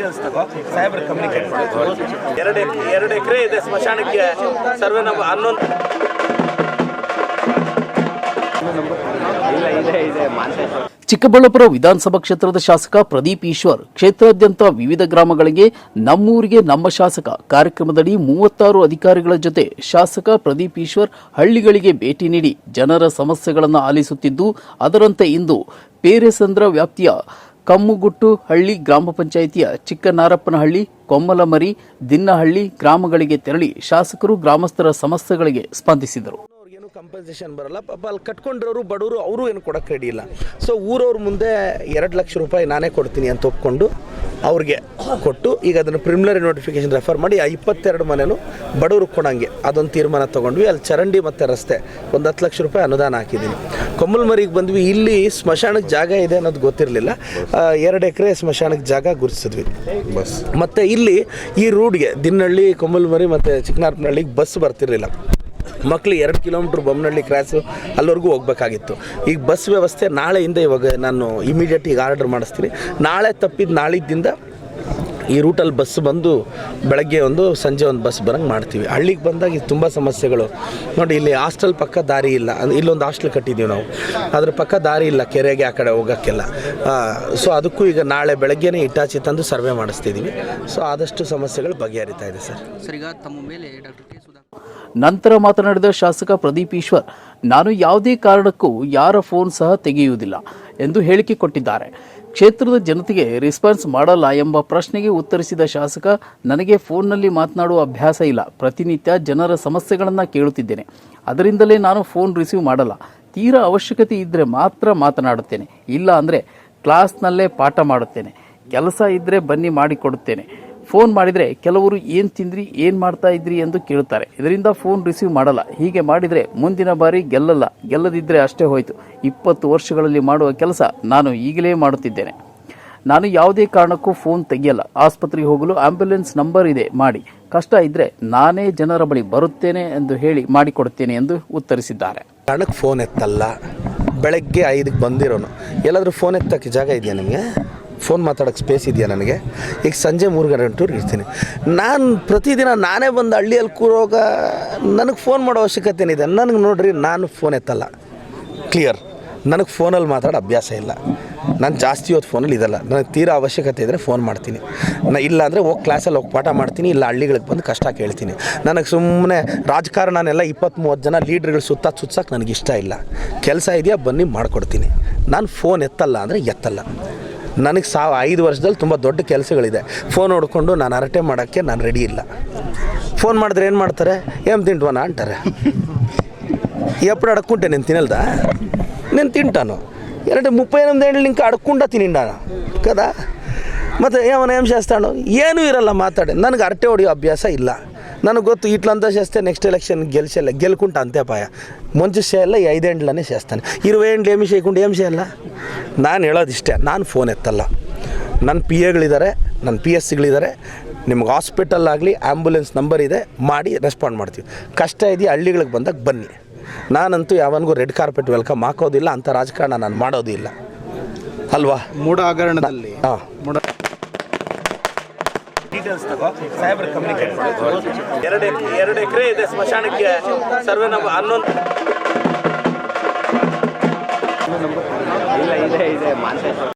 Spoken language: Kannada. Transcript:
ಡೀಟೇಲ್ಸ್ ತಗೋ ಸಾಹೇಬ್ರ ಕಮ್ಯುನಿಕೇಟ್ ಎರಡು ಎರಡು ಎಕರೆ ಇದೆ ಸ್ಮಶಾನಕ್ಕೆ, ಸರ್ವೆ ನಂಬರ್ ಹನ್ನೊಂದು. ಚಿಕ್ಕಬಳ್ಳಾಪುರ ವಿಧಾನಸಭಾ ಕ್ಷೇತ್ರದ ಶಾಸಕ ಪ್ರದೀಪ್ ಈಶ್ವರ್ ಕ್ಷೇತ್ರಾದ್ಯಂತ ವಿವಿಧ ಗ್ರಾಮಗಳಿಗೆ ನಮ್ಮೂರಿಗೆ ನಮ್ಮ ಶಾಸಕ ಕಾರ್ಯಕ್ರಮದಡಿ ಮೂವತ್ತಾರು ಅಧಿಕಾರಿಗಳ ಜೊತೆ ಶಾಸಕ ಪ್ರದೀಪ್ ಈಶ್ವರ್ ಹಳ್ಳಿಗಳಿಗೆ ಭೇಟಿ ನೀಡಿ ಜನರ ಸಮಸ್ಯೆಗಳನ್ನು ಆಲಿಸುತ್ತಿದ್ದು, ಅದರಂತೆ ಇಂದು ಪೇರೆಸಂದ್ರ ವ್ಯಾಪ್ತಿಯ ಕಮ್ಮುಗುಟ್ಟು ಹಳ್ಳಿ ಗ್ರಾಮ ಪಂಚಾಯಿತಿಯ ಚಿಕ್ಕನಾರಪ್ಪನಹಳ್ಳಿ, ಕೊಮ್ಮಲಮರಿ, ದಿನ್ನಹಳ್ಳಿ ಗ್ರಾಮಗಳಿಗೆ ತೆರಳಿ ಶಾಸಕರು ಗ್ರಾಮಸ್ಥರ ಸಮಸ್ಯೆಗಳಿಗೆ ಸ್ಪಂದಿಸಿದರು. ಕಂಪನ್ಸೇಷನ್ ಬರಲ್ಲ. ಪಾಪ ಅಲ್ಲಿ ಕಟ್ಕೊಂಡಿರೋರು, ಬಡವರು, ಅವರು ಏನು ಕೊಡೋಕ್ಕೆ ರೆಡಿ ಇಲ್ಲ. ಸೊ ಊರವ್ರ ಮುಂದೆ ಎರಡು ಲಕ್ಷ ರೂಪಾಯಿ ನಾನೇ ಕೊಡ್ತೀನಿ ಅಂತ ಒಪ್ಕೊಂಡು ಅವ್ರಿಗೆ ಕೊಟ್ಟು ಈಗ ಅದನ್ನು ಪ್ರಿಮಿನರಿ ನೋಟಿಫಿಕೇಶನ್ ರೆಫರ್ ಮಾಡಿ ಆ ಇಪ್ಪತ್ತೆರಡು ಮನೆನೂ ಬಡವರು ಕೊಡೋಂಗೆ. ಅದೊಂದು ತೀರ್ಮಾನ ತೊಗೊಂಡ್ವಿ. ಅಲ್ಲಿ ಚರಂಡಿ ಮತ್ತು ರಸ್ತೆ. ಒಂದು ಹತ್ತು ಲಕ್ಷ ರೂಪಾಯಿ ಅನುದಾನ ಹಾಕಿದ್ದೀನಿ. ಕೊಮ್ಮಲ್ಮರಿಗೆ ಬಂದ್ವಿ. ಇಲ್ಲಿ ಸ್ಮಶಾನಕ್ಕೆ ಜಾಗ ಇದೆ ಅನ್ನೋದು ಗೊತ್ತಿರಲಿಲ್ಲ. ಎರಡು ಎಕರೆ ಸ್ಮಶಾನಕ್ಕೆ ಜಾಗ ಗುರುತಿಸಿದ್ವಿ ಬಸ್. ಮತ್ತು ಇಲ್ಲಿ ಈ ರೂಡ್ಗೆ ದಿನ್ನಹಳ್ಳಿ ಕೊಮ್ಮಲ್ಮರಿ ಮತ್ತು ಚಿಕ್ಕನಾರ್ಪನಹಳ್ಳಿಗೆ ಬಸ್ ಬರ್ತಿರಲಿಲ್ಲ. ಮಕ್ಳು ಎರಡು ಕಿಲೋಮೀಟ್ರ್ ಬೊಮ್ಮನಹಳ್ಳಿ ಕ್ರಾಸು ಅಲ್ಲಿವರೆಗೂ ಹೋಗ್ಬೇಕಾಗಿತ್ತು. ಈಗ ಬಸ್ ವ್ಯವಸ್ಥೆ ನಾಳೆಯಿಂದ ಇವಾಗ ನಾನು ಇಮಿಡಿಯೇಟ್ ಈಗ ಆರ್ಡರ್ ಮಾಡಿಸ್ತೀನಿ. ನಾಳೆ ತಪ್ಪಿದ ನಾಳಿದ್ದಿಂದ ಈ ರೂಟಲ್ಲಿ ಬಸ್ ಬಂದು ಬೆಳಗ್ಗೆ ಒಂದು, ಸಂಜೆ ಒಂದು ಬಸ್ ಬರಂಗೆ ಮಾಡ್ತೀವಿ. ಹಳ್ಳಿಗೆ ಬಂದಾಗ ಇದು ತುಂಬ ಸಮಸ್ಯೆಗಳು. ನೋಡಿ, ಇಲ್ಲಿ ಹಾಸ್ಟೆಲ್ ಪಕ್ಕ ದಾರಿ ಇಲ್ಲ. ಇಲ್ಲೊಂದು ಹಾಸ್ಟೆಲ್ ಕಟ್ಟಿದ್ದೀವಿ ನಾವು. ಅದ್ರ ಪಕ್ಕ ದಾರಿ ಇಲ್ಲ, ಕೆರೆಗೆ ಆ ಕಡೆ ಹೋಗೋಕ್ಕೆಲ್ಲ. ಸೊ ಅದಕ್ಕೂ ಈಗ ನಾಳೆ ಬೆಳಗ್ಗೆನೇ ಇಟಾಚಿ ತಂದು ಸರ್ವೆ ಮಾಡಿಸ್ತಿದ್ದೀವಿ ಸೊ ಆದಷ್ಟು ಸಮಸ್ಯೆಗಳು ಬಗೆಹರಿತಾ ಇದೆ ಸರ್. ಸರ್, ಈಗ ತಮ್ಮ ಮೇಲೆ ಡಾಕ್ಟರ್ ನಂತರ ಮಾತನಾಡಿದ ಶಾಸಕ ಪ್ರದೀಪ್ ಈಶ್ವರ್, ನಾನು ಯಾವುದೇ ಕಾರಣಕ್ಕೂ ಯಾರ ಫೋನ್ ಸಹ ತೆಗೆಯುವುದಿಲ್ಲ ಎಂದು ಹೇಳಿಕೆ ಕೊಟ್ಟಿದ್ದಾರೆ. ಕ್ಷೇತ್ರದ ಜನತೆಗೆ ರೆಸ್ಪಾನ್ಸ್ ಮಾಡಲ್ಲ ಎಂಬ ಪ್ರಶ್ನೆಗೆ ಉತ್ತರಿಸಿದ ಶಾಸಕ, ನನಗೆ ಫೋನ್ನಲ್ಲಿ ಮಾತನಾಡುವ ಅಭ್ಯಾಸ ಇಲ್ಲ. ಪ್ರತಿನಿತ್ಯ ಜನರ ಸಮಸ್ಯೆಗಳನ್ನು ಕೇಳುತ್ತಿದ್ದೇನೆ. ಅದರಿಂದಲೇ ನಾನು ಫೋನ್ ರಿಸೀವ್ ಮಾಡಲ್ಲ. ತೀರಾ ಅವಶ್ಯಕತೆ ಇದ್ದರೆ ಮಾತ್ರ ಮಾತನಾಡುತ್ತೇನೆ. ಇಲ್ಲ ಅಂದರೆ ಕ್ಲಾಸ್ನಲ್ಲೇ ಪಾಠ ಮಾಡುತ್ತೇನೆ. ಕೆಲಸ ಇದ್ದರೆ ಬನ್ನಿ ಮಾಡಿಕೊಡುತ್ತೇನೆ. ಫೋನ್ ಮಾಡಿದರೆ ಕೆಲವರು ಏನು ತಿಂದ್ರಿ, ಏನು ಮಾಡ್ತಾ ಇದ್ರಿ ಎಂದು ಕೇಳುತ್ತಾರೆ. ಇದರಿಂದ ಫೋನ್ ರಿಸೀವ್ ಮಾಡಲ್ಲ. ಹೀಗೆ ಮಾಡಿದರೆ ಮುಂದಿನ ಬಾರಿ ಗೆಲ್ಲಲ್ಲ. ಗೆಲ್ಲದಿದ್ದರೆ ಅಷ್ಟೇ ಹೋಯಿತು. ಇಪ್ಪತ್ತು ವರ್ಷಗಳಲ್ಲಿ ಮಾಡುವ ಕೆಲಸ ನಾನು ಈಗಲೇ ಮಾಡುತ್ತಿದ್ದೇನೆ. ನಾನು ಯಾವುದೇ ಕಾರಣಕ್ಕೂ ಫೋನ್ ತೆಗೆಯಲ್ಲ. ಆಸ್ಪತ್ರೆಗೆ ಹೋಗಲು ಆಂಬ್ಯುಲೆನ್ಸ್ ನಂಬರ್ ಇದೆ, ಮಾಡಿ. ಕಷ್ಟ ಇದ್ದರೆ ನಾನೇ ಜನರ ಬಳಿ ಬರುತ್ತೇನೆ ಎಂದು ಹೇಳಿ ಮಾಡಿಕೊಡುತ್ತೇನೆ ಎಂದು ಉತ್ತರಿಸಿದ್ದಾರೆ. ಕಾರಣಕ್ಕೆ ಫೋನ್ ಎತ್ತಲ್ಲ. ಬೆಳಗ್ಗೆ ಐದಕ್ಕೆ ಬಂದಿರೋನು. ಎಲ್ಲಾದರೂ ಫೋನ್ ಎತ್ತಕ್ಕೆ ಜಾಗ ಇದೆಯಾ ನಿಮಗೆ? ಫೋನ್ ಮಾತಾಡೋಕ್ಕೆ ಸ್ಪೇಸ್ ಇದೆಯಾ ನನಗೆ? ಈಗ ಸಂಜೆ ಮೂರು ಗಂಟೆವರೆಗೆ ಇರ್ತೀನಿ. ನಾನು ಪ್ರತಿದಿನ ನಾನೇ ಬಂದು ಹಳ್ಳಿಯಲ್ಲಿ ಕೂರೋಗ ನನಗೆ ಫೋನ್ ಮಾಡೋ ಅವಶ್ಯಕತೆ ಇದೆ ನನಗೆ ನೋಡ್ರಿ, ನಾನು ಫೋನ್ ಎತ್ತಲ್ಲ. ಕ್ಲಿಯರ್ ನನಗೆ ಫೋನಲ್ಲಿ ಮಾತಾಡೋ ಅಭ್ಯಾಸ ಇಲ್ಲ. ನಾನು ಜಾಸ್ತಿ ಹೊತ್ತು ಫೋನಲ್ಲಿ ಇದಲ್ಲ. ನನಗೆ ತೀರಾ ಅವಶ್ಯಕತೆ ಇದ್ದರೆ ಫೋನ್ ಮಾಡ್ತೀನಿ. ನಾನು ಇಲ್ಲ ಅಂದರೆ ಹೋಗಿ ಕ್ಲಾಸಲ್ಲಿ ಹೋಗಿ ಪಾಠ ಮಾಡ್ತೀನಿ, ಇಲ್ಲ ಹಳ್ಳಿಗಳಿಗೆ ಬಂದು ಕಷ್ಟ ಕೇಳ್ತೀನಿ. ನನಗೆ ಸುಮ್ಮನೆ ರಾಜಕಾರಣನೆಲ್ಲ ಇಪ್ಪತ್ತು ಮೂವತ್ತು ಜನ ಲೀಡ್ರ್ಗಳು ಸುತ್ತ ಸುತ್ಸಕ್ಕೆ ನನಗೆ ಇಷ್ಟ ಇಲ್ಲ. ಕೆಲಸ ಇದೆಯಾ, ಬನ್ನಿ ಮಾಡಿಕೊಡ್ತೀನಿ. ನಾನು ಫೋನ್ ಎತ್ತಲ್ಲ ಅಂದರೆ ಎತ್ತಲ್ಲ. ನನಗೆ ಸಾವ ಐದು ವರ್ಷದಲ್ಲಿ ತುಂಬ ದೊಡ್ಡ ಕೆಲಸಗಳಿದೆ. ಫೋನ್ ಹೊಡ್ಕೊಂಡು ನಾನು ಹರಟೆ ಮಾಡೋಕ್ಕೆ ನಾನು ರೆಡಿ ಇಲ್ಲ. ಫೋನ್ ಮಾಡಿದ್ರೆ ಏನು ಮಾಡ್ತಾರೆ? ಏನು ತಿಂಟ್ವನ? ಅಂತಾರೆ. ಎಪ್ಪಡ ಅಡ್ಕೊಂಡೆ ನೀನು ತಿನ್ನಲ್ದ? ನೀನು ತಿಂಟಾನು. ಎರಡು ముప్పై ఎనిమిది ఏళ్ళు ఇంకా అడగకుండా తినిండాను కదా ಮತ್ತೆ ಅವನು ಏನು ಏನೂ ಇರಲ್ಲ, ಮಾತಾಡಿ. ನನಗೆ ಅರಟೆ ಹೊಡೆಯೋ ಅಭ್ಯಾಸ ಇಲ್ಲ. ನನಗೆ ಗೊತ್ತು ఇట్లంతా చేస్తే నెక్స్ట్ ఎలక్షన్ గెలిచేలే గెలుకుంటా అంతే పాయ మంచి చేయాల ఈ ఐదేండ్లనే చేస్తాను ఇరవై ఏండ్లు ఏమి చేయకుండా ఏం చేయాల ನಾನು ಹೇಳೋದು ಇಷ್ಟೇ ನಾನು ಫೋನ್ ಎತ್ತಲ್ಲ ನನ್ನ ಪಿ ಎಗಳಿದ್ದಾರೆ ನನ್ನ ಪಿ ಎಸ್ ಸಿಗಳಿದ್ದಾರೆ ನಿಮ್ಗೆ ಹಾಸ್ಪಿಟಲ್ ಆಗಲಿ ಆ್ಯಂಬುಲೆನ್ಸ್ ನಂಬರ್ ಇದೆ ಮಾಡಿ ರೆಸ್ಪಾಂಡ್ ಮಾಡ್ತೀವಿ ಕಷ್ಟ ಇದೆಯಾ ಹಳ್ಳಿಗಳಿಗೆ ಬಂದಾಗ ಬನ್ನಿ ನಾನಂತೂ ಯಾವನಿಗೂ ರೆಡ್ ಕಾರ್ಪೆಟ್ ವೆಲ್ಕಮ್ ಹಾಕೋದಿಲ್ಲ ಅಂಥ ರಾಜಕಾರಣ ನಾನು ಮಾಡೋದು ಇಲ್ಲ ಅಲ್ವಾ ಮೂಢ ಹಗರಣದಲ್ಲಿ ಹಾಂ ಡೀಟೇಲ್ಸ್ ತಗೋ. ಸಾಹೇಬ್ರ ಕಮ್ಯುನಿಕೇಟ್ ಎರಡು ಎರಡು ಎಕರೆ ಇದೆ ಸ್ಮಶಾನಕ್ಕೆ. ಸರ್ವೆ ನಂಬರ್ ಹನ್ನೊಂದು ಇಲ್ಲ, ಇದೆ ಇದೆ. ಮಾನ್ಸೇಶ್ವರ